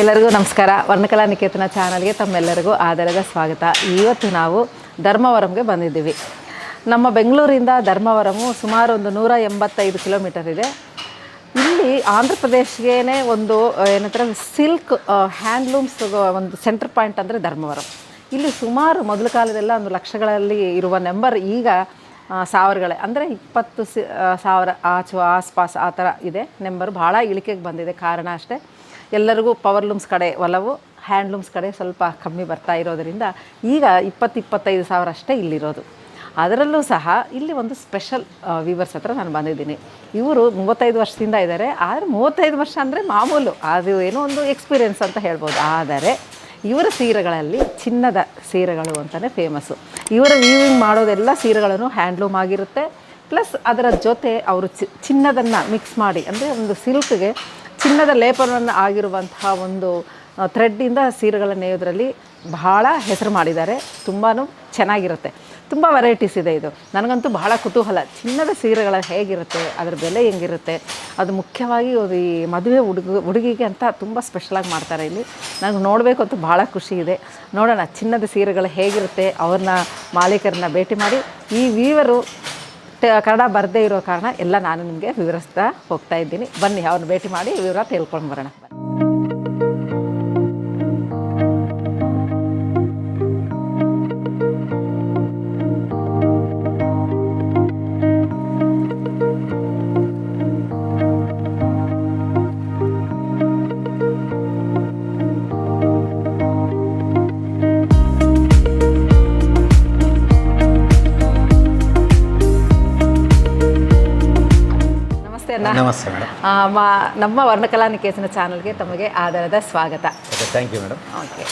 ಎಲ್ಲರಿಗೂ ನಮಸ್ಕಾರ. ವರ್ಣಕಲಾ ನಿಕೇತನ ಚಾನಲ್ಗೆ ತಮ್ಮೆಲ್ಲರಿಗೂ ಆದರದ ಸ್ವಾಗತ. ಇವತ್ತು ನಾವು ಧರ್ಮವರಂಗೆ ಬಂದಿದ್ದೀವಿ. ನಮ್ಮ ಬೆಂಗಳೂರಿಂದ ಧರ್ಮವರಮು ಸುಮಾರು ಒಂದು ನೂರ ಎಂಬತ್ತೈದು ಕಿಲೋಮೀಟರ್ ಇದೆ. ಇಲ್ಲಿ ಆಂಧ್ರ ಪ್ರದೇಶ್ಗೇ ಒಂದು ಏನಂತಾರ, ಸಿಲ್ಕ್ ಹ್ಯಾಂಡ್ಲೂಮ್ಸ್ ಒಂದು ಸೆಂಟರ್ ಪಾಯಿಂಟ್ ಅಂದರೆ ಧರ್ಮವರಂ. ಇಲ್ಲಿ ಸುಮಾರು ಮೊದಲ ಕಾಲದೆಲ್ಲ ಒಂದು ಲಕ್ಷಗಳಲ್ಲಿ ಇರುವ ನಂಬರ್ ಈಗ ಸಾವಿರಗಳೇ. ಅಂದರೆ ಇಪ್ಪತ್ತು ಸಿ ಸಾವಿರ ಆಚು ಆಸ್ಪಾಸ್ ಆ ಥರ ಇದೆ. ನಂಬರ್ ಭಾಳ ಇಳಿಕೆಗೆ ಬಂದಿದೆ. ಕಾರಣ ಅಷ್ಟೇ. ಎಲ್ಲರಿಗೂ ಪವರ್ ಲೂಮ್ಸ್ ಕಡೆ ಒಲವು ಹ್ಯಾಂಡ್ಲೂಮ್ಸ್ ಕಡೆ ಸ್ವಲ್ಪ ಕಮ್ಮಿ ಬರ್ತಾ ಇರೋದರಿಂದ ಈಗ ಇಪ್ಪತ್ತು ಇಪ್ಪತ್ತೈದು ಸಾವಿರ ಅಷ್ಟೇ ಇಲ್ಲಿರೋದು. ಅದರಲ್ಲೂ ಸಹ ಇಲ್ಲಿ ಒಂದು ಸ್ಪೆಷಲ್ ವೀವರ್ಸ್ ಹತ್ರ ನಾನು ಬಂದಿದ್ದೀನಿ. ಇವರು ಮೂವತ್ತೈದು ವರ್ಷದಿಂದ ಇದ್ದಾರೆ. ಆದರೆ ಮೂವತ್ತೈದು ವರ್ಷ ಅಂದರೆ ಮಾಮೂಲು. ಅದು ಏನೋ ಒಂದು ಎಕ್ಸ್ಪೀರಿಯೆನ್ಸ್ ಅಂತ ಹೇಳ್ಬೋದು. ಆದರೆ ಇವರ ಸೀರೆಗಳಲ್ಲಿ ಚಿನ್ನದ ಸೀರೆಗಳು ಅಂತಲೇ ಫೇಮಸ್ಸು ಇವರ ವೀವಿಂಗ್ ಮಾಡೋದೆಲ್ಲ ಸೀರೆಗಳನ್ನು ಹ್ಯಾಂಡ್ಲೂಮ್ ಆಗಿರುತ್ತೆ. ಪ್ಲಸ್ ಅದರ ಜೊತೆ ಅವರು ಚಿನ್ನದನ್ನು ಮಿಕ್ಸ್ ಮಾಡಿ, ಅಂದರೆ ಒಂದು ಸಿಲ್ಕ್ಗೆ ಚಿನ್ನದ ಲೇಪನವನ್ನು ಆಗಿರುವಂತಹ ಒಂದು ಥ್ರೆಡ್ಡಿಂದ ಸೀರೆಗಳನ್ನು ನೇಯೋದ್ರಲ್ಲಿ ಬಹಳ ಹೆಸರು ಮಾಡಿದ್ದಾರೆ. ತುಂಬಾ ಚೆನ್ನಾಗಿರುತ್ತೆ. ತುಂಬ ವೆರೈಟೀಸ್ ಇದೆ ಇದು. ನನಗಂತೂ ಬಹಳ ಕುತೂಹಲ. ಚಿನ್ನದ ಸೀರೆಗಳ ಹೇಗಿರುತ್ತೆ? ಅದರ ಬೆಲೆ ಹೆಂಗಿರುತ್ತೆ? ಅದು ಮುಖ್ಯವಾಗಿ ಈ ಮದುವೆ ಹುಡುಗ, ಹುಡುಗಿಗೆ ಅಂತ ತುಂಬ ಸ್ಪೆಷಲಾಗಿ ಮಾಡ್ತಾರೆ ಇಲ್ಲಿ. ನನಗೆ ನೋಡಬೇಕು ಅಂತ ಭಾಳ ಖುಷಿ ಇದೆ. ನೋಡೋಣ ಚಿನ್ನದ ಸೀರೆಗಳು ಹೇಗಿರುತ್ತೆ? ಅವ್ರನ್ನ ಮಾಲೀಕರನ್ನ ಭೇಟಿ ಮಾಡಿ. ಈ ವೀವರು ಕನ್ನಡ ಬರದೇ ಇರೋ ಕಾರಣ ಎಲ್ಲ ನಾನು ನಿಮಗೆ ವಿವರಿಸ್ತಾ ಹೋಗ್ತಾ ಇದ್ದೀನಿ. ಬನ್ನಿ, ಅವ್ರನ್ನ ಭೇಟಿ ಮಾಡಿ ವಿವರ ತಿಳ್ಕೊಂಡು ಬರೋಣ. ನಮಸ್ತೆ ಮೇಡಮ್. ನಮ್ಮ ವರ್ಣಕಲಾ ನಿಕೇತನ ಚಾನಲ್ಗೆ ತಮಗೆ ಆಧಾರದ ಸ್ವಾಗತ. ಥ್ಯಾಂಕ್ ಯು ಮೇಡಮ್ ಓಕೆ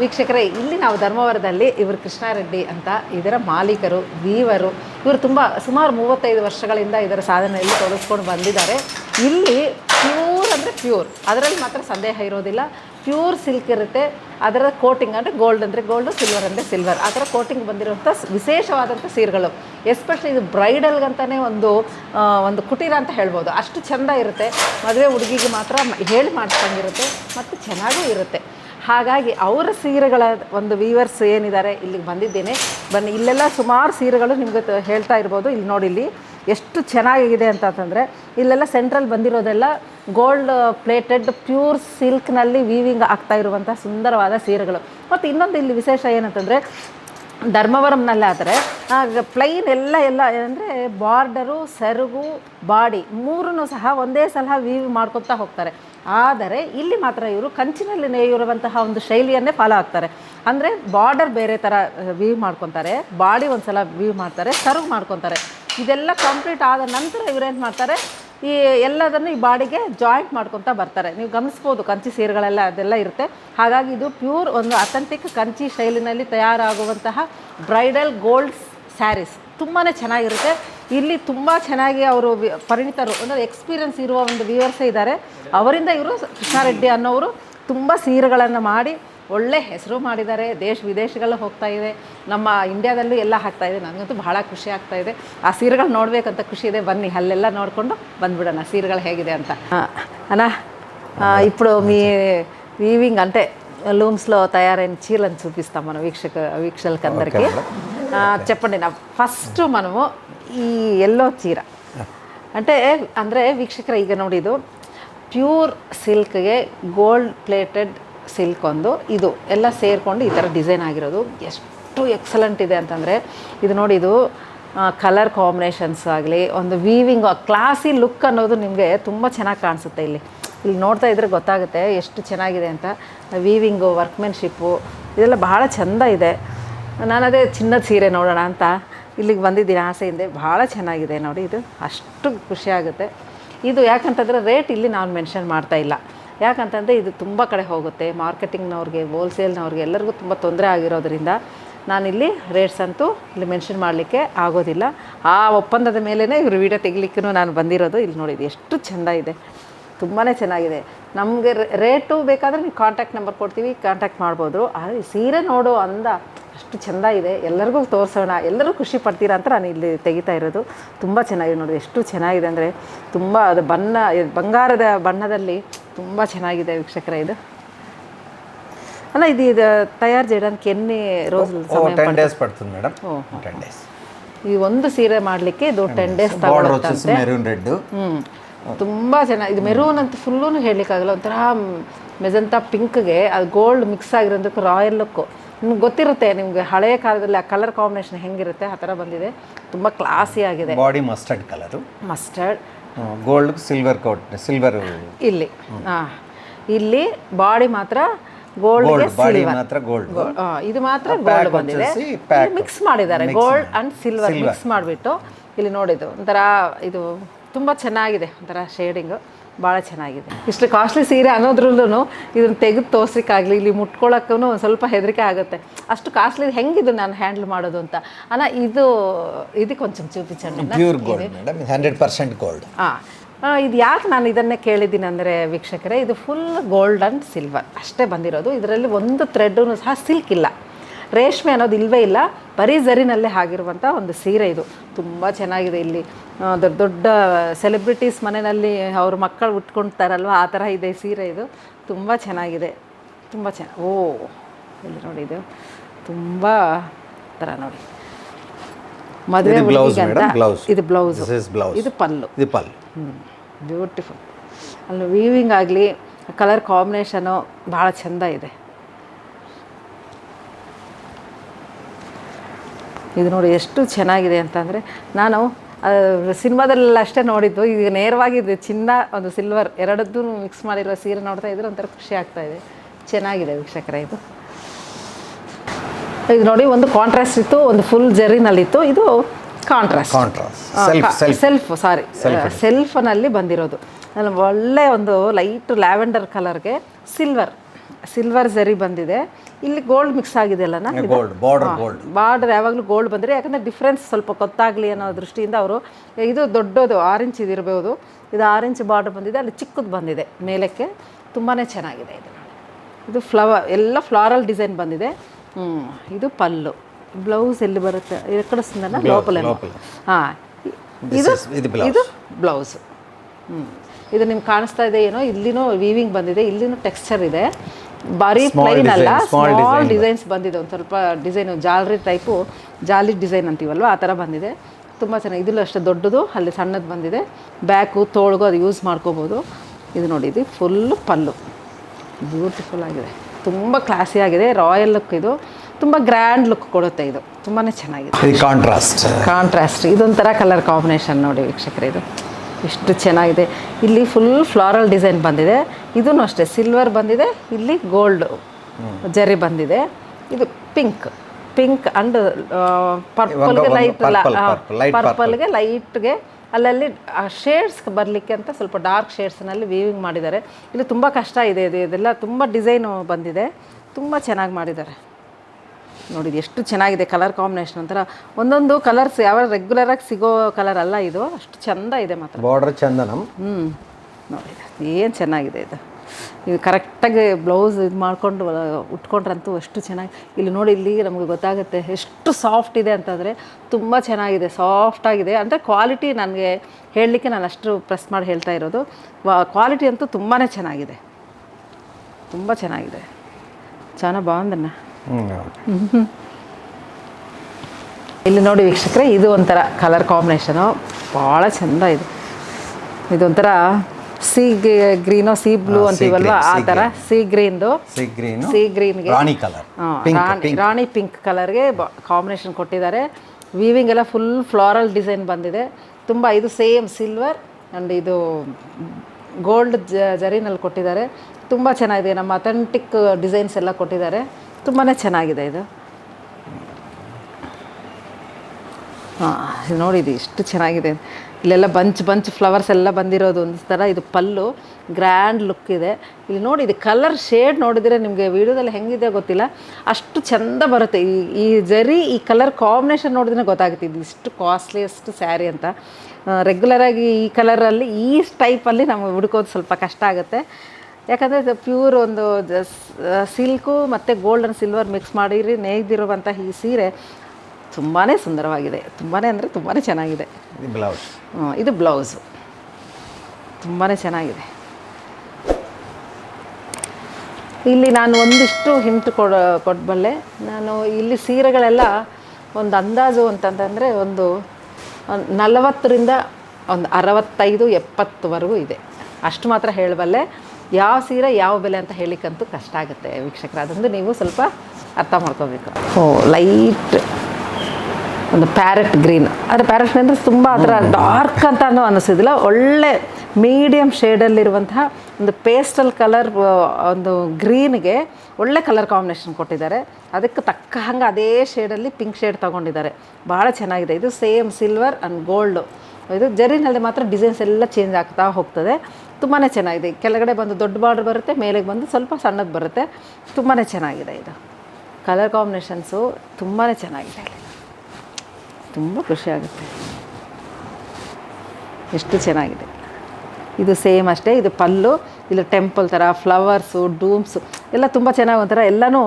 ವೀಕ್ಷಕರೇ ಇಲ್ಲಿ ನಾವು ಧರ್ಮವರದಲ್ಲಿ ಇವರು ಕೃಷ್ಣಾರೆಡ್ಡಿ ಅಂತ ಇದರ ಮಾಲೀಕರು ವೀವರು ಇವರು ತುಂಬ ಸುಮಾರು ಮೂವತ್ತೈದು ವರ್ಷಗಳಿಂದ ಇದರ ಸಾಧನೆಯಲ್ಲಿ ತೊಡಗಿಸ್ಕೊಂಡು ಬಂದಿದ್ದಾರೆ. ಇಲ್ಲಿ ಪ್ಯೂರ್ ಅಂದರೆ ಪ್ಯೂರ್ ಅದರಲ್ಲಿ ಮಾತ್ರ ಸಂದೇಹ ಇರೋದಿಲ್ಲ. ಪ್ಯೂರ್ ಸಿಲ್ಕ್ ಇರುತ್ತೆ. ಅದರ ಕೋಟಿಂಗ್ ಅಂದರೆ ಗೋಲ್ಡ್ ಅಂದರೆ ಗೋಲ್ಡು ಸಿಲ್ವರ್ ಅಂದರೆ ಸಿಲ್ವರ್ ಆ ಥರ ಕೋಟಿಂಗ್ ಬಂದಿರುವಂಥ ವಿಶೇಷವಾದಂಥ ಸೀರೆಗಳು. ಎಸ್ಪೆಷಲಿ ಇದು ಬ್ರೈಡಲ್ಗಂತಲೇ ಒಂದು ಒಂದು ಕುಟೀರ ಅಂತ ಹೇಳ್ಬೋದು. ಅಷ್ಟು ಚೆಂದ ಇರುತ್ತೆ. ಮದುವೆ ಹುಡುಗಿಗೆ ಮಾತ್ರ ಹೇಳಿ ಮಾಡ್ಕೊಂಡಿರುತ್ತೆ ಮತ್ತು ಚೆನ್ನಾಗೂ ಇರುತ್ತೆ. ಹಾಗಾಗಿ ಅವರ ಸೀರೆಗಳ ಒಂದು ವೀವರ್ಸ್ ಏನಿದ್ದಾರೆ, ಇಲ್ಲಿಗೆ ಬಂದಿದ್ದೇನೆ. ಬನ್ನಿ, ಇಲ್ಲೆಲ್ಲ ಸುಮಾರು ಸೀರೆಗಳು ನಿಮಗೆ ಹೇಳ್ತಾ ಇರ್ಬೋದು. ಇಲ್ಲಿ ನೋಡಿ ಇಲ್ಲಿ. ಎಷ್ಟು ಚೆನ್ನಾಗಿದೆ ಅಂತಂತಂದರೆ ಇಲ್ಲೆಲ್ಲ ಸೆಂಟ್ರಲ್ ಬಂದಿರೋದೆಲ್ಲ ಗೋಲ್ಡ್ ಪ್ಲೇಟೆಡ್ ಪ್ಯೂರ್ ಸಿಲ್ಕ್ನಲ್ಲಿ ವೀವಿಂಗ್ ಆಗ್ತಾ ಇರುವಂಥ ಸುಂದರವಾದ ಸೀರೆಗಳು. ಮತ್ತು ಇನ್ನೊಂದು ಇಲ್ಲಿ ವಿಶೇಷ ಏನಂತಂದರೆ ಧರ್ಮವರಂನಲ್ಲಾದರೆ ಪ್ಲೈನ್ ಎಲ್ಲ ಎಲ್ಲ ಅಂದರೆ ಬಾರ್ಡರು ಸೆರಗು ಬಾಡಿ ಮೂರನ್ನು ಸಹ ಒಂದೇ ಸಲ ವೀವ್ ಮಾಡ್ಕೊತಾ ಹೋಗ್ತಾರೆ. ಆದರೆ ಇಲ್ಲಿ ಮಾತ್ರ ಇವರು ಕಂಚಿನಲ್ಲಿ ನೇಯಿರುವಂತಹ ಒಂದು ಶೈಲಿಯನ್ನೇ ಫಾಲೋ ಆಗ್ತಾರೆ. ಅಂದರೆ ಬಾರ್ಡರ್ ಬೇರೆ ಥರ ವೀವ್ ಮಾಡ್ಕೊತಾರೆ ಬಾಡಿ ಒಂದು ಸಲ ವೀವ್ ಮಾಡ್ತಾರೆ ಸರ್ವ್ ಮಾಡ್ಕೊತಾರೆ. ಇದೆಲ್ಲ ಕಂಪ್ಲೀಟ್ ಆದ ನಂತರ ಇವ್ರೇನು ಮಾಡ್ತಾರೆ? ಈ ಎಲ್ಲದನ್ನು ಈ ಬಾಡಿಗೆ ಜಾಯಿಂಟ್ ಮಾಡ್ಕೊತಾ ಬರ್ತಾರೆ. ನೀವು ಗಮನಿಸ್ಬೋದು, ಕಂಚಿ ಸೀರೆಗಳೆಲ್ಲ ಅದೆಲ್ಲ ಇರುತ್ತೆ. ಹಾಗಾಗಿ ಇದು ಪ್ಯೂರ್ ಒಂದು ಅಥೆಂಟಿಕ್ ಕಂಚಿ ಶೈಲಿನಲ್ಲಿ ತಯಾರಾಗುವಂತಹ ಬ್ರೈಡಲ್ ಗೋಲ್ಡ್ ಸ್ಯಾರೀಸ್ ತುಂಬಾ ಚೆನ್ನಾಗಿರುತ್ತೆ. ಇಲ್ಲಿ ತುಂಬ ಚೆನ್ನಾಗಿ ಅವರು ಪರಿಣಿತರು, ಅಂದರೆ ಎಕ್ಸ್ಪೀರಿಯನ್ಸ್ ಇರುವ ಒಂದು ವ್ಯೂವರ್ಸೇ ಇದ್ದಾರೆ. ಅವರಿಂದ ಇವರು ಕೃಷ್ಣಾರೆಡ್ಡಿ ಅನ್ನೋರು ತುಂಬ ಸೀರೆಗಳನ್ನು ಮಾಡಿ ಒಳ್ಳೆ ಹೆಸರು ಮಾಡಿದ್ದಾರೆ ದೇಶ ವಿದೇಶಗಳು ಹೋಗ್ತಾ ಇದೆ ನಮ್ಮ ಇಂಡಿಯಾದಲ್ಲೂ ಎಲ್ಲ ಆಗ್ತಾ ಇದೆ ನನಗಂತೂ ಬಹಳ ಖುಷಿ ಆಗ್ತಾ ಇದೆ ಆ ಸೀರೆಗಳು ನೋಡಬೇಕಂತ ಖುಷಿ ಇದೆ ಬನ್ನಿ ಅಲ್ಲೆಲ್ಲ ನೋಡಿಕೊಂಡು ಬಂದ್ಬಿಡೋಣ సీరగలు ಹೇಗಿದೆ ಅಂತ అన్న ఇప్పుడు మీ వీవింగ్ అంటే లూమ్స్లో తయారైన చీరలను చూపిస్తాం మనం వీక్షక వీక్షకులకి అందరికీ ఆ, చెప్పండి నా ఫస్ట్ మనము ఈ ఎల్లో చీర అంటే ಅಂದರೆ ವೀಕ್ಷಕರ ಈಗ ನೋಡಿ ಇದು ಪ್ಯೂರ್ ಸಿಲ್ಕ್ಗೆ ಗೋಲ್ಡ್ ಪ್ಲೇಟೆಡ್ ಸಿಲ್ಕ್ ಒಂದು, ಇದು ಎಲ್ಲ ಸೇರಿಕೊಂಡು ಈ ಥರ ಡಿಸೈನ್ ಆಗಿರೋದು. ಎಷ್ಟು ಎಕ್ಸಲೆಂಟ್ ಇದೆ ಅಂತಂದರೆ, ಇದು ನೋಡಿ, ಇದು ಕಲರ್ ಕಾಂಬಿನೇಷನ್ಸ್ ಆಗಲಿ, ಒಂದು ವೀವಿಂಗ್ ಕ್ಲಾಸಿ ಲುಕ್ ಅನ್ನೋದು ನಿಮಗೆ ತುಂಬ ಚೆನ್ನಾಗಿ ಕಾಣಿಸುತ್ತೆ ಇಲ್ಲಿ. ಇಲ್ಲಿ ನೋಡ್ತಾ ಇದ್ರೆ ಗೊತ್ತಾಗುತ್ತೆ ಎಷ್ಟು ಚೆನ್ನಾಗಿದೆ ಅಂತ. ವೀವಿಂಗು ವರ್ಕ್ಮೆನ್ಶಿಪ್ಪು ಇದೆಲ್ಲ ಬಹಳ ಚೆಂದ ಇದೆ. ನಾನು ಅದೇ ಚಿನ್ನದ ಸೀರೆ ನೋಡೋಣ ಅಂತ. ಇಲ್ಲಿಗೆ ಬಂದಿದ್ದೀನಿ ಆಸೆಯಿಂದ. ಭಾಳ ಚೆನ್ನಾಗಿದೆ ನೋಡಿ ಇದು. ಅಷ್ಟು ಖುಷಿಯಾಗುತ್ತೆ ಇದು ಯಾಕಂತಂದರೆ ರೇಟ್ ಇಲ್ಲಿ ನಾನು ಮೆನ್ಷನ್ ಮಾಡ್ತಾ ಇಲ್ಲ. ಯಾಕಂತಂದರೆ ಇದು ತುಂಬ ಕಡೆ ಹೋಗುತ್ತೆ. ಮಾರ್ಕೆಟಿಂಗ್ನವ್ರಿಗೆ ಹೋಲ್ಸೇಲ್ನವ್ರಿಗೆ ಎಲ್ಲರಿಗೂ ತುಂಬ ತೊಂದರೆ ಆಗಿರೋದ್ರಿಂದ ನಾನಿಲ್ಲಿ ರೇಟ್ಸ್ ಅಂತೂ ಇಲ್ಲಿ ಮೆನ್ಷನ್ ಮಾಡಲಿಕ್ಕೆ ಆಗೋದಿಲ್ಲ. ಆ ಒಪ್ಪಂದದ ಮೇಲೇ ಇವರು ವೀಡಿಯೋ ತೆಗಿಲಿಕ್ಕೂ ನಾನು ಬಂದಿರೋದು. ಇಲ್ಲಿ ನೋಡಿದ್ದು ಎಷ್ಟು ಚೆಂದ ಇದೆ. ತುಂಬಾ ಚೆನ್ನಾಗಿದೆ. ನಮಗೆ ರೇಟು ಬೇಕಾದರೆ ನೀವು ಕಾಂಟ್ಯಾಕ್ಟ್ ನಂಬರ್ ಕೊಡ್ತೀವಿ ಕಾಂಟ್ಯಾಕ್ಟ್ ಮಾಡ್ಬೋದು. ಆದರೆ ಸೀರೆ ನೋಡು ಅಂದ ಅಷ್ಟು ಚೆಂದ ಇದೆ ಎಲ್ಲರಿಗೂ ತೋರಿಸೋಣ ಎಲ್ಲರೂ ಖುಷಿ ಪಡ್ತೀರಾ ಅಂತ ನಾನು ಇಲ್ಲಿ ತೆಗಿತಾ ಇರೋದು ತುಂಬ ಚೆನ್ನಾಗಿದೆ ನೋಡಿ ಎಷ್ಟು ಚೆನ್ನಾಗಿದೆ ಅಂದರೆ ತುಂಬ ಅದು ಬಣ್ಣ ಬಂಗಾರದ ಬಣ್ಣದಲ್ಲಿ ತುಂಬ ಚೆನ್ನಾಗಿದೆ ವೀಕ್ಷಕರೇ ಇದು ಅಲ್ಲ ಇದು ಇದು ತಯಾರು చేయడానికి ಎಣ್ಣೆ ರೋಸ್ ಓ ಟೆನ್ ಡೇಸ್ పడుతుంది మేడం టెన్ డేస్ ಈ ಒಂದು ಸೀರೆ ಮಾಡಲಿಕ್ಕೆ ಇದು ಟೆನ್ ಡೇಸ್ బార్డర్ వచ్చేసి మెరూన్ రెడ్ ಹ್ಮ್ ತುಂಬಾ ಚೆನ್ನಾಗಿ ಇದು ಮೆರೂನ್ ಅಂತ ಫುಲ್ಲೂ ಹೇಳಲಿಕ್ಕಾಗಲ್ಲ ಒಂಥರ ಮೆಜಂತಾ ಪಿಂಕ್ಗೆ ಅದು ಗೋಲ್ಡ್ ಮಿಕ್ಸ್ ಆಗಿರೋದಕ್ಕೆ ರಾಯಲ್ ಲುಕ್ಕು ನಿಮ್ಗೆ ಗೊತ್ತಿರುತ್ತೆ ನಿಮ್ಗೆ ಹಳೆಯ ಕಾಲದಲ್ಲಿ ಆ ಕಲರ್ ಕಾಂಬಿನೇಷನ್ ಹೆಂಗಿರುತ್ತೆ ಆ ಥರ ಬಂದಿದೆ. ತುಂಬ ಕ್ಲಾಸಿ ಆಗಿದೆ. Body mustard colour mustard gold silver coat silver ಇಲ್ಲಿ. ಹಾಂ. ಇಲ್ಲಿ ಬಾಡಿ ಮಾತ್ರ ಗೋಲ್ಡ್ ಮಾತ್ರ ಗೋಲ್ಡ್ ಇದು ಮಾತ್ರ ಗೋಲ್ಡ್ ಬಂದಿದೆ. ಮಿಕ್ಸ್ ಮಾಡಿದ್ದಾರೆ ಗೋಲ್ಡ್ ಅಂಡ್ ಸಿಲ್ವರ್ ಮಿಕ್ಸ್ ಮಾಡಿಬಿಟ್ಟು. ಇಲ್ಲಿ ನೋಡಿದ್ದು ಒಂಥರ ಇದು ತುಂಬಾ ಚೆನ್ನಾಗಿದೆ ಒಂಥರ ಶೇಡಿಂಗು ಭಾಳ ಚೆನ್ನಾಗಿದೆ. ಇಷ್ಟು ಕಾಸ್ಟ್ಲಿ ಸೀರೆ ಅನ್ನೋದ್ರಲ್ಲೂ ಇದನ್ನ ತೆಗೆದು ತೋರ್ಸಲಿಕ್ಕಾಗಲಿ ಇಲ್ಲಿ ಮುಟ್ಕೊಳ್ಳೋಕ್ಕೂ ಒಂದು ಸ್ವಲ್ಪ ಹೆದರಿಕೆ ಆಗುತ್ತೆ. ಅಷ್ಟು ಕಾಸ್ಟ್ಲಿ ಹೆಂಗಿದು ನಾನು ಹ್ಯಾಂಡಲ್ ಮಾಡೋದು ಅಂತ. ಅನಾ ಇದು ಇದಕ್ಕೆ ಕೊಂಚಂ ಚೂಪಿಚಂಡ್ ಹಂಡ್ರೆಡ್ ಪರ್ಸೆಂಟ್ ಗೋಲ್ಡ್ ಹಾಂ ಇದು ಯಾಕೆ ನಾನು ಇದನ್ನೇ ಕೇಳಿದ್ದೀನಿ ಅಂದರೆ ವೀಕ್ಷಕರೇ ಇದು ಫುಲ್ ಗೋಲ್ಡ್ ಆ್ಯಂಡ್ ಸಿಲ್ವರ್ ಅಷ್ಟೇ ಬಂದಿರೋದು. ಇದರಲ್ಲಿ ಒಂದು ಥ್ರೆಡ್ಡೂ ಸಹ ಸಿಲ್ಕ್ ಇಲ್ಲ. ರೇಷ್ಮೆ ಅನ್ನೋದು ಇಲ್ಲವೇ ಇಲ್ಲ ಬರೀ ಝರಿನಲ್ಲೇ ಆಗಿರುವಂಥ ಒಂದು ಸೀರೆ ಇದು. ತುಂಬ ಚೆನ್ನಾಗಿದೆ ಇಲ್ಲಿ. ದೊಡ್ಡ ದೊಡ್ಡ ಸೆಲೆಬ್ರಿಟೀಸ್ ಮನೆಯಲ್ಲಿ ಅವ್ರ ಮಕ್ಕಳು ಉಟ್ಕೊಳ್ತಾರಲ್ವ ಆ ಥರ ಇದೆ ಸೀರೆ ಇದು. ತುಂಬ ಚೆನ್ನಾಗಿದೆ. ತುಂಬ ಚೆನ್ನ ಓ ಇಲ್ಲಿ ನೋಡಿ ಇದು. ತುಂಬ ಥರ ನೋಡಿ. ಮದುವೆ ಇದು ಬ್ಲೌಸ್ ಇದು ಪಲ್ಲು. ಇದು ಪಲ್ಲು. ಬ್ಯೂಟಿಫುಲ್ ಅಲ್ಲಿ ವೀವಿಂಗ್ ಆಗಲಿ ಕಲರ್ ಕಾಂಬಿನೇಷನು ಭಾಳ ಚೆಂದ ಇದೆ. ಇದು ನೋಡಿ ಎಷ್ಟು ಚೆನ್ನಾಗಿದೆ ಅಂತಂದರೆ ನಾನು ಸಿನಿಮಾದಲ್ಲೆಲ್ಲ ಅಷ್ಟೇ ನೋಡಿದ್ದು. ಈಗ ನೇರವಾಗಿ ಇದೆ ಚಿನ್ನ ಒಂದು ಸಿಲ್ವರ್ ಎರಡದ್ದು ಮಿಕ್ಸ್ ಮಾಡಿರೋ ಸೀರೆ ನೋಡ್ತಾ ಇದ್ರೆ ಒಂಥರ ಖುಷಿ ಆಗ್ತಾ ಇದೆ. ಚೆನ್ನಾಗಿದೆ ವೀಕ್ಷಕರ ಇದು. ಇದು ನೋಡಿ ಒಂದು ಕಾಂಟ್ರಾಸ್ಟ್ ಇತ್ತು ಒಂದು ಫುಲ್ ಜರಿನಲ್ಲಿತ್ತು. ಇದು ಕಾಂಟ್ರಾಸ್ಟ್ ಕಾಂಟ್ರಾಸ್ಟ್ ಸೆಲ್ಫ್ ಸಾರಿ ಸೆಲ್ಫ್ನಲ್ಲಿ ಬಂದಿರೋದು. ಒಳ್ಳೆ ಒಂದು ಲೈಟ್ ಲ್ಯಾವೆಂಡರ್ ಕಲರ್ಗೆ ಸಿಲ್ವರ್ ಸಿಲ್ವರ್ ಜರಿ ಬಂದಿದೆ. ಇಲ್ಲಿ ಗೋಲ್ಡ್ ಮಿಕ್ಸ್ ಆಗಿದೆ ಅಲ್ಲ ಗೋಲ್ಡ್ ಬಾರ್ಡರ್ ಯಾವಾಗಲೂ ಗೋಲ್ಡ್ ಬಂದರೆ ಯಾಕಂದರೆ ಡಿಫ್ರೆನ್ಸ್ ಸ್ವಲ್ಪ ಗೊತ್ತಾಗಲಿ ಅನ್ನೋ ದೃಷ್ಟಿಯಿಂದ ಅವರು ಇದು ದೊಡ್ಡದು ಆರೆಂಜ್ ಇದಿರಬಹುದು ಇದು ಆರೆಂಜ್ ಬಾರ್ಡರ್ ಬಂದಿದೆ ಅಲ್ಲಿ ಚಿಕ್ಕದು ಬಂದಿದೆ ಮೇಲಕ್ಕೆ. ತುಂಬಾ ಚೆನ್ನಾಗಿದೆ ಇದು ಇದು ಫ್ಲವರ್ ಎಲ್ಲ ಫ್ಲಾರಲ್ ಡಿಸೈನ್ ಬಂದಿದೆ. ಇದು ಪಲ್ಲು. ಬ್ಲೌಸ್ ಎಲ್ಲಿ ಬರುತ್ತೆ? ಈ ಕಡೆ ಲೋಪಲ್ ಹಾಂ. ಇದು ಇದು ಬ್ಲೌಸ್ ಹ್ಞೂ ಇದು ನಿಮ್ಗೆ ಕಾಣಿಸ್ತಾ ಇದೆ ಏನೋ ಇಲ್ಲಿನೂ ವೀವಿಂಗ್ ಬಂದಿದೆ ಇಲ್ಲಿನೂ ಟೆಕ್ಸ್ಚರ್ ಇದೆ. ಬಾರಿ ಪ್ಲೈನ್ ಅಲ್ಲ ಸ್ಮಾಲ್ ಡಿಸೈನ್ಸ್ ಬಂದಿದೆ ಒಂದು ಸ್ವಲ್ಪ ಡಿಸೈನು ಜಾಲರಿ ಟೈಪು ಜಾಲಿ ಡಿಸೈನ್ ಅಂತೀವಲ್ವ ಆ ಥರ ಬಂದಿದೆ. ತುಂಬ ಚೆನ್ನಾಗಿ ಇದಿಲ್ಲ ಅಷ್ಟೇ ದೊಡ್ಡದು ಅಲ್ಲಿ ಸಣ್ಣದು ಬಂದಿದೆ. ಬ್ಯಾಕು ತೋಳ್ಗು ಅದು ಯೂಸ್ ಮಾಡ್ಕೋಬೋದು. ಇದು ನೋಡಿ ಇದು ಫುಲ್ಲು ಪಲ್ಲು. ಬ್ಯೂಟಿಫುಲ್ ಆಗಿದೆ. ತುಂಬ ಕ್ಲಾಸಿ ಆಗಿದೆ ರಾಯಲ್ ಲುಕ್ ಇದು. ತುಂಬ ಗ್ರ್ಯಾಂಡ್ ಲುಕ್ ಕೊಡುತ್ತೆ ಇದು. ತುಂಬಾ ಚೆನ್ನಾಗಿದೆ. ಕಾಂಟ್ರಾಸ್ಟ್ ಕಾಂಟ್ರಾಸ್ಟ್ ಇದೊಂಥರ ಕಲರ್ ಕಾಂಬಿನೇಷನ್ ನೋಡಿ ವೀಕ್ಷಕರೇ ಇದು. ಎಷ್ಟು ಚೆನ್ನಾಗಿದೆ. ಇಲ್ಲಿ ಫುಲ್ ಫ್ಲಾರಲ್ ಡಿಸೈನ್ ಬಂದಿದೆ. ಇದೂ ಅಷ್ಟೇ ಸಿಲ್ವರ್ ಬಂದಿದೆ ಇಲ್ಲಿ ಗೋಲ್ಡ್ ಜರಿ ಬಂದಿದೆ. ಇದು ಪಿಂಕ್ ಪಿಂಕ್ ಅಂಡ್ ಪರ್ಪಲ್ಗೆ ಲೈಟ್. ಪರ್ಪಲ್ಗೆ ಲೈಟ್ಗೆ ಅಲ್ಲಲ್ಲಿ ಶೇಡ್ಸ್ ಬರಲಿಕ್ಕೆ ಅಂತ ಸ್ವಲ್ಪ ಡಾರ್ಕ್ ಶೇಡ್ಸ್ನಲ್ಲಿ ವೀವಿಂಗ್ ಮಾಡಿದ್ದಾರೆ. ಇಲ್ಲಿ ತುಂಬ ಕಷ್ಟ ಇದೆ ಇದು ಇದೆಲ್ಲ ತುಂಬ ಡಿಸೈನು ಬಂದಿದೆ. ತುಂಬ ಚೆನ್ನಾಗಿ ಮಾಡಿದ್ದಾರೆ. ನೋಡಿ ಎಷ್ಟು ಚೆನ್ನಾಗಿದೆ ಕಲರ್ ಕಾಂಬಿನೇಷನ್ ಒಂಥರ. ಒಂದೊಂದು ಕಲರ್ಸ್ ಯಾವ ರೆಗ್ಯುಲರ್ ಆಗಿ ಸಿಗೋ ಕಲರ್ ಅಲ್ಲ ಇದು. ಅಷ್ಟು ಚೆಂದ ಇದೆ ಮಾತ್ರ. ಬಾರ್ಡರ್ ಚಂದ ನಮ್ಮ ಹ್ಞೂ ನೋಡಿ ಏನು ಚೆನ್ನಾಗಿದೆ ಇದು. ನೀವು ಕರೆಕ್ಟಾಗಿ ಬ್ಲೌಸ್ ಇದು ಮಾಡ್ಕೊಂಡು ಉಟ್ಕೊಂಡ್ರಂತೂ ಅಷ್ಟು ಚೆನ್ನಾಗಿ. ಇಲ್ಲಿ ನೋಡಿ ಇಲ್ಲಿ ನಮಗೆ ಗೊತ್ತಾಗುತ್ತೆ ಎಷ್ಟು ಸಾಫ್ಟ್ ಇದೆ ಅಂತಂದರೆ ತುಂಬ ಚೆನ್ನಾಗಿದೆ ಸಾಫ್ಟಾಗಿದೆ ಅಂದರೆ ಕ್ವಾಲಿಟಿ ನನಗೆ ಹೇಳಲಿಕ್ಕೆ ನಾನು ಅಷ್ಟು ಪ್ರೆಸ್ ಮಾಡಿ ಹೇಳ್ತಾ ಇರೋದು. ಕ್ವಾಲಿಟಿ ಅಂತೂ ತುಂಬಾ ಚೆನ್ನಾಗಿದೆ. ತುಂಬ ಚೆನ್ನಾಗಿದೆ. ಚೆನ್ನಾಗಿ ಬಾಂದಣ್ಣ ಇಲ್ಲಿ ನೋಡಿ ವೀಕ್ಷಕರೆ ಇದು ಒಂಥರ ಕಲರ್ ಕಾಂಬಿನೇಷನು ಭಾಳ ಚೆಂದ ಇದು. ಇದೊಂಥರ ಸಿ ಗ್ರೀನು ಸಿ ಬ್ಲೂ ಅಂತೀವಲ್ವ? ಆ ಥರ ಸಿ ಗ್ರೀನ್ದು ಸಿ ಗ್ರೀನ್ಗೆ ರಾಣಿ ಕಲರ್ ರಾಣಿ ಪಿಂಕ್ ಕಲರ್ಗೆ ಕಾಂಬಿನೇಷನ್ ಕೊಟ್ಟಿದ್ದಾರೆ. ವೀವಿಂಗ್ ಎಲ್ಲ ಫುಲ್ ಫ್ಲೋರಲ್ ಡಿಸೈನ್ ಬಂದಿದೆ. ತುಂಬ ಇದು ಸೇಮ್ ಸಿಲ್ವರ್ ಆ್ಯಂಡ್ ಇದು ಗೋಲ್ಡ್ ಜರಿನಲ್ಲಿ ಕೊಟ್ಟಿದ್ದಾರೆ. ತುಂಬ ಚೆನ್ನಾಗಿದೆ. ನಮ್ಮ ಅಥೆಂಟಿಕ್ ಡಿಸೈನ್ಸ್ ಎಲ್ಲ ಕೊಟ್ಟಿದ್ದಾರೆ. ತುಂಬಾ ಚೆನ್ನಾಗಿದೆ ಇದು. ಹಾಂ ಇದು ಎಷ್ಟು ಚೆನ್ನಾಗಿದೆ. ಇಲ್ಲೆಲ್ಲ ಬಂಚ್ ಬಂಚ್ ಫ್ಲವರ್ಸ್ ಎಲ್ಲ ಬಂದಿರೋದು ಒಂದು ಥರ ಇದು ಪಲ್ಲು ಗ್ರ್ಯಾಂಡ್ ಲುಕ್ ಇದೆ. ಇಲ್ಲಿ ನೋಡಿ, ಇದು ಕಲರ್ ಶೇಡ್ ನೋಡಿದರೆ ನಿಮಗೆ ವಿಡಿಯೋದಲ್ಲಿ ಹೆಂಗಿದೆ ಗೊತ್ತಿಲ್ಲ. ಅಷ್ಟು ಚೆಂದ ಬರುತ್ತೆ. ಈ ಈ ಜರಿ, ಈ ಕಲರ್ ಕಾಂಬಿನೇಷನ್ ನೋಡಿದ್ರೆ ಗೊತ್ತಾಗುತ್ತೆ, ಇದು ಇಷ್ಟು ಕಾಸ್ಟ್ಲಿಯೆಸ್ಟ್ ಸ್ಯಾರಿ ಅಂತ. ರೆಗ್ಯುಲರಾಗಿ ಈ ಕಲರಲ್ಲಿ ಈ ಟೈಪಲ್ಲಿ ನಮಗೆ ಹುಡುಕೋದು ಸ್ವಲ್ಪ ಕಷ್ಟ ಆಗುತ್ತೆ. ಯಾಕಂದರೆ ಪ್ಯೂರ್ ಒಂದು ಸಿಲ್ಕು ಮತ್ತು ಗೋಲ್ಡನ್ ಸಿಲ್ವರ್ ಮಿಕ್ಸ್ ಮಾಡಿರಿ ನೇಯ್ದಿರುವಂಥ ಈ ಸೀರೆ ತುಂಬಾ ಸುಂದರವಾಗಿದೆ. ತುಂಬಾ ಅಂದರೆ ತುಂಬಾ ಚೆನ್ನಾಗಿದೆ. ಬ್ಲೌಸ್ ಇದು ಬ್ಲೌಸು ತುಂಬಾ ಚೆನ್ನಾಗಿದೆ. ಇಲ್ಲಿ ನಾನು ಒಂದಿಷ್ಟು ಹಿಂಟ್ ಕೊಡ ಕೊಟ್ಬಲ್ಲೆ. ನಾನು ಇಲ್ಲಿ ಸೀರೆಗಳೆಲ್ಲ ಒಂದು ಅಂದಾಜು ಅಂತಂತಂದರೆ ಒಂದು ನಲವತ್ತರಿಂದ ಒಂದು ಅರವತ್ತೈದು ಎಪ್ಪತ್ತವರೆಗೂ ಇದೆ. ಅಷ್ಟು ಮಾತ್ರ ಹೇಳಬಲ್ಲೆ. ಯಾವ ಸೀರೆ ಯಾವ ಬೆಲೆ ಅಂತ ಹೇಳಿಕ್ಕಂತೂ ಕಷ್ಟ ಆಗುತ್ತೆ ವೀಕ್ಷಕರ. ಅದೊಂದು ನೀವು ಸ್ವಲ್ಪ ಅರ್ಥ ಮಾಡ್ಕೋಬೇಕು. ಓ ಲೈಟ್ ಒಂದು ಪ್ಯಾರೆಟ್ ಗ್ರೀನ್. ಅದರ ಪ್ಯಾರೆಟ್ ಅಂದರೆ ತುಂಬ ಅದರ ಡಾರ್ಕ್ ಅಂತ ಅನ್ನೋ ಅನ್ನಿಸೋದಿಲ್ಲ ಒಳ್ಳೆ ಮೀಡಿಯಮ್ ಶೇಡಲ್ಲಿರುವಂತಹ ಒಂದು ಪೇಸ್ಟಲ್ ಕಲರ್ ಒಂದು ಗ್ರೀನ್ಗೆ ಒಳ್ಳೆ ಕಲರ್ ಕಾಂಬಿನೇಷನ್ ಕೊಟ್ಟಿದ್ದಾರೆ. ಅದಕ್ಕೆ ತಕ್ಕ ಹಂಗೆ ಅದೇ ಶೇಡಲ್ಲಿ ಪಿಂಕ್ ಶೇಡ್ ತೊಗೊಂಡಿದ್ದಾರೆ. ಭಾಳ ಚೆನ್ನಾಗಿದೆ. ಇದು ಸೇಮ್ ಸಿಲ್ವರ್ ಆ್ಯಂಡ್ ಗೋಲ್ಡು ಇದು ಜರಿನಲ್ಲಿ ಮಾತ್ರ ಡಿಸೈನ್ಸ್ ಎಲ್ಲ ಚೇಂಜ್ ಆಗ್ತಾ ಹೋಗ್ತದೆ. ತುಂಬಾ ಚೆನ್ನಾಗಿದೆ. ಕೆಳಗಡೆ ಬಂದು ದೊಡ್ಡ ಬಾರ್ಡ್ರ್ ಬರುತ್ತೆ ಮೇಲೆಗೆ ಬಂದು ಸ್ವಲ್ಪ ಸಣ್ಣದು ಬರುತ್ತೆ. ತುಂಬಾ ಚೆನ್ನಾಗಿದೆ ಇದು. ಕಲರ್ ಕಾಂಬಿನೇಷನ್ಸು ತುಂಬಾ ಚೆನ್ನಾಗಿದೆ. ತುಂಬ ಖುಷಿ ಆಗುತ್ತೆ. ಎಷ್ಟು ಚೆನ್ನಾಗಿದೆ. ಇದು ಸೇಮ್ ಅಷ್ಟೇ, ಇದು ಪಲ್ಲು, ಇಲ್ಲಿ ಟೆಂಪಲ್ ಥರ ಫ್ಲವರ್ಸು ಡೂಮ್ಸು ಎಲ್ಲ ತುಂಬ ಚೆನ್ನಾಗಿ ಒಂಥರ ಎಲ್ಲನೂ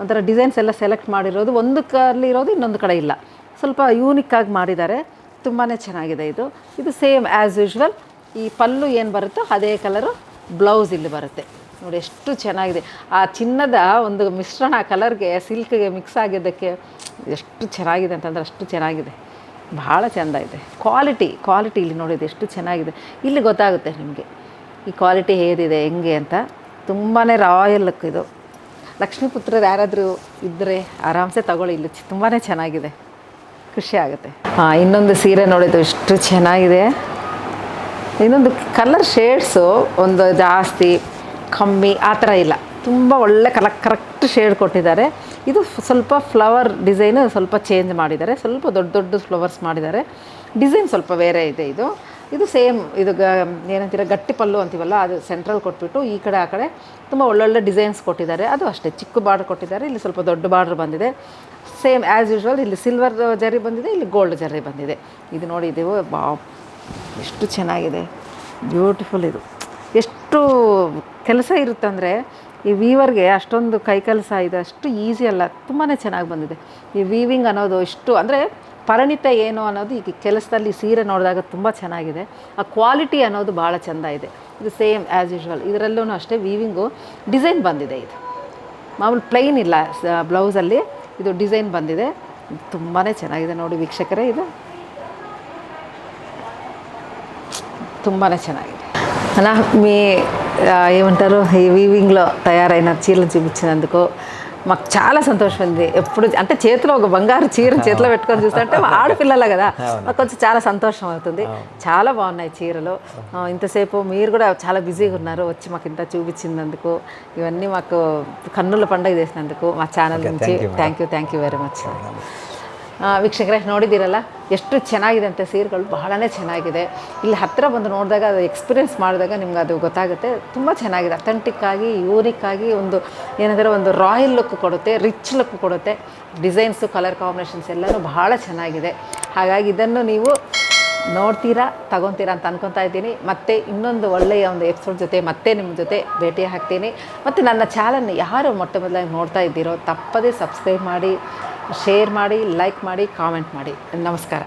ಒಂಥರ ಡಿಸೈನ್ಸ್ ಎಲ್ಲ ಸೆಲೆಕ್ಟ್ ಮಾಡಿರೋದು ಒಂದು ಕಲ್ಲಿ ಇರೋದು ಇನ್ನೊಂದು ಕಡೆ ಇಲ್ಲ. ಸ್ವಲ್ಪ ಯೂನಿಕ್ಕಾಗಿ ಮಾಡಿದ್ದಾರೆ. ತುಂಬಾ ಚೆನ್ನಾಗಿದೆ ಇದು. ಇದು ಸೇಮ್ ಆ್ಯಸ್ ಯೂಶ್ವಲ್ ಈ ಪಲ್ಲು ಏನು ಬರುತ್ತೋ ಅದೇ ಕಲರು ಬ್ಲೌಸ್ ಇಲ್ಲಿ ಬರುತ್ತೆ. ನೋಡಿ ಎಷ್ಟು ಚೆನ್ನಾಗಿದೆ. ಆ ಚಿನ್ನದ ಒಂದು ಮಿಶ್ರಣ ಕಲರ್ಗೆ ಸಿಲ್ಕ್ಗೆ ಮಿಕ್ಸ್ ಆಗಿದ್ದಕ್ಕೆ ಎಷ್ಟು ಚೆನ್ನಾಗಿದೆ ಅಂತಂದ್ರೆ ಅಷ್ಟು ಚೆನ್ನಾಗಿದೆ. ಭಾಳ ಚೆಂದ ಇದೆ. ಕ್ವಾಲಿಟಿ ಕ್ವಾಲಿಟಿ ಇಲ್ಲಿ ನೋಡಿದೆ ಎಷ್ಟು ಚೆನ್ನಾಗಿದೆ. ಇಲ್ಲಿ ಗೊತ್ತಾಗುತ್ತೆ ನಿಮಗೆ. ಈ ಕ್ವಾಲಿಟಿ ಹೇಗಿದೆ, ಹೆಂಗೆ ಅಂತ. ತುಂಬಾ ರಾಯಲ್ ಲುಕ್ ಇದು. ಲಕ್ಷ್ಮೀಪುತ್ರರು ಯಾರಾದರೂ ಇದ್ದರೆ ಆರಾಮ್ಸೆ ತಗೊಳ್ಳಿ. ಇಲ್ಲಿ ತುಂಬಾ ಚೆನ್ನಾಗಿದೆ. ಖುಷಿ ಆಗುತ್ತೆ. ಹಾಂ ಇನ್ನೊಂದು ಸೀರೆ ನೋಡಿದ್ದು ಎಷ್ಟು ಚೆನ್ನಾಗಿದೆ. ಇನ್ನೊಂದು ಕಲರ್ ಶೇಡ್ಸು ಒಂದು ಜಾಸ್ತಿ ಕಮ್ಮಿ ಆ ಥರ ಇಲ್ಲ. ತುಂಬ ಒಳ್ಳೆ ಕಲ ಕರೆಕ್ಟ್ ಶೇಡ್ ಕೊಟ್ಟಿದ್ದಾರೆ. ಇದು ಸ್ವಲ್ಪ ಫ್ಲವರ್ ಡಿಸೈನು ಸ್ವಲ್ಪ ಚೇಂಜ್ ಮಾಡಿದ್ದಾರೆ. ಸ್ವಲ್ಪ ದೊಡ್ಡ ದೊಡ್ಡ ಫ್ಲವರ್ಸ್ ಮಾಡಿದ್ದಾರೆ. ಡಿಸೈನ್ ಸ್ವಲ್ಪ ಬೇರೆ ಇದೆ ಇದು. ಇದು ಸೇಮ್ ಇದು ಗ, ಏನಂತೀರ ಗಟ್ಟಿ ಪಲ್ಲು ಅಂತೀವಲ್ಲ, ಅದು ಸೆಂಟ್ರಲ್ ಕೊಟ್ಬಿಟ್ಟು ಈ ಕಡೆ ಆ ಕಡೆ ತುಂಬ ಒಳ್ಳೊಳ್ಳೆ ಡಿಸೈನ್ಸ್ ಕೊಟ್ಟಿದ್ದಾರೆ. ಅದು ಅಷ್ಟೇ, ಚಿಕ್ಕ ಬಾರ್ಡ್ರ್ ಕೊಟ್ಟಿದ್ದಾರೆ. ಇಲ್ಲಿ ಸ್ವಲ್ಪ ದೊಡ್ಡ ಬಾರ್ಡ್ರ್ ಬಂದಿದೆ. ಸೇಮ್ ಆ್ಯಸ್ ಯೂಶ್ವಲ್ ಇಲ್ಲಿ ಸಿಲ್ವರ್ ಜರಿ ಬಂದಿದೆ, ಇಲ್ಲಿ ಗೋಲ್ಡ್ ಜರಿ ಬಂದಿದೆ. ಇದು ನೋಡಿದ್ದೆವು ಬಾ ಎಷ್ಟು ಚೆನ್ನಾಗಿದೆ. ಬ್ಯೂಟಿಫುಲ್ ಇದು. ಎಷ್ಟು ಕೆಲಸ ಇರುತ್ತಂದರೆ ಈ ವೀವರ್ಗೆ ಅಷ್ಟೊಂದು ಕೈ ಕೆಲಸ ಇದೆ ಅಷ್ಟು ಈಸಿ ಅಲ್ಲ ತುಂಬಾ ಚೆನ್ನಾಗಿ ಬಂದಿದೆ. ಈ ವೀವಿಂಗ್ ಅನ್ನೋದು ಇಷ್ಟು, ಅಂದರೆ ಪರಿಣಿತ ಏನು ಅನ್ನೋದು ಈಗ ಕೆಲಸದಲ್ಲಿ ಸೀರೆ ನೋಡಿದಾಗ ತುಂಬ ಚೆನ್ನಾಗಿದೆ. ಆ ಕ್ವಾಲಿಟಿ ಅನ್ನೋದು ಭಾಳ ಚೆಂದ ಇದೆ. ಇದು ಸೇಮ್ ಆ್ಯಸ್ ಯೂಶ್ವಲ್ ಇದರಲ್ಲೂ ಅಷ್ಟೇ ವೀವಿಂಗು ಡಿಸೈನ್ ಬಂದಿದೆ ಇದು. ಮಾಮೂಲು ಪ್ಲೈನ್ ಇಲ್ಲ ಬ್ಲೌಸಲ್ಲಿ ಇದು ಡಿಸೈನ್ ಬಂದಿದೆ ತುಂಬಾ ಚೆನ್ನಾಗಿದೆ ನೋಡಿ ವೀಕ್ಷಕರೇ ಇದು ತುಂಬಾ ಚೆನ್ನಾಗಿದೆ అలా మీ ఆ, ఏమంటారు ఈ వీవింగ్లో తయారైన చీరలు చూపించినందుకు మాకు చాలా సంతోషం ఉంది ఎప్పుడు అంటే చేతిలో ఒక బంగారు చీర చేతిలో పెట్టుకొని చూస్తుంటే మా ఆడపిల్లలే కదా. మాకు కొంచెం చాలా సంతోషం అవుతుంది. చాలా బాగున్నాయి చీరలు. ఇంతసేపు మీరు కూడా చాలా బిజీగా ఉన్నారు. వచ్చి మాకు ఇంత చూపించినందుకు ఇవన్నీ మాకు కన్నుల పండుగ చేసినందుకు మా ఛానల్ నుంచి thank you thank you very much ವೀಕ್ಷಕರೇ, ನೋಡಿದ್ದೀರಲ್ಲ? ಎಷ್ಟು ಚೆನ್ನಾಗಿದೆ ಅಂತ ಸೀರೆಗಳು, ಬಹಳನೇ ಚೆನ್ನಾಗಿದೆ. ಇಲ್ಲಿ ಹತ್ತಿರ ಬಂದು ನೋಡಿದಾಗ, ಅದು ಎಕ್ಸ್ಪೀರಿಯೆನ್ಸ್ ಮಾಡಿದಾಗ ನಿಮ್ಗೆ ಅದು ಗೊತ್ತಾಗುತ್ತೆ. ತುಂಬ ಚೆನ್ನಾಗಿದೆ. ಅಥೆಂಟಿಕ್ ಆಗಿ ಯೂನಿಕ್ ಆಗಿ ಒಂದು ಏನಂದರೆ ಒಂದು ರಾಯಲ್ ಲುಕ್ ಕೊಡುತ್ತೆ ರಿಚ್ ಲುಕ್ ಕೊಡುತ್ತೆ. ಡಿಸೈನ್ಸು ಕಲರ್ ಕಾಂಬಿನೇಷನ್ಸ್ ಎಲ್ಲನೂ ಬಹಳ ಚೆನ್ನಾಗಿದೆ. ಹಾಗಾಗಿ ಇದನ್ನು ನೀವು ನೋಡ್ತೀರಾ, ತಗೊತೀರಾ ಅಂತ ಅನ್ಕೊತಾ ಇದ್ದೀನಿ. ಮತ್ತೆ ಇನ್ನೊಂದು ಒಳ್ಳೆಯ ಒಂದು ಎಪಿಸೋಡ್ ಜೊತೆ, ಮತ್ತೆ ನಿಮ್ಮ ಜೊತೆ ಭೇಟಿ ಹಾಕ್ತೀನಿ ಮತ್ತು ನನ್ನ ಚಾನಲ್ನ ಯಾರು ಮೊಟ್ಟ ಮೊದಲಾಗಿ ನೋಡ್ತಾ ಇದ್ದೀರೋ, ತಪ್ಪದೇ ಸಬ್ಸ್ಕ್ರೈಬ್ ಮಾಡಿ. ಶೇರ್ ಮಾಡಿ ಲೈಕ್ ಮಾಡಿ ಕಾಮೆಂಟ್ ಮಾಡಿ. ನಮಸ್ಕಾರ.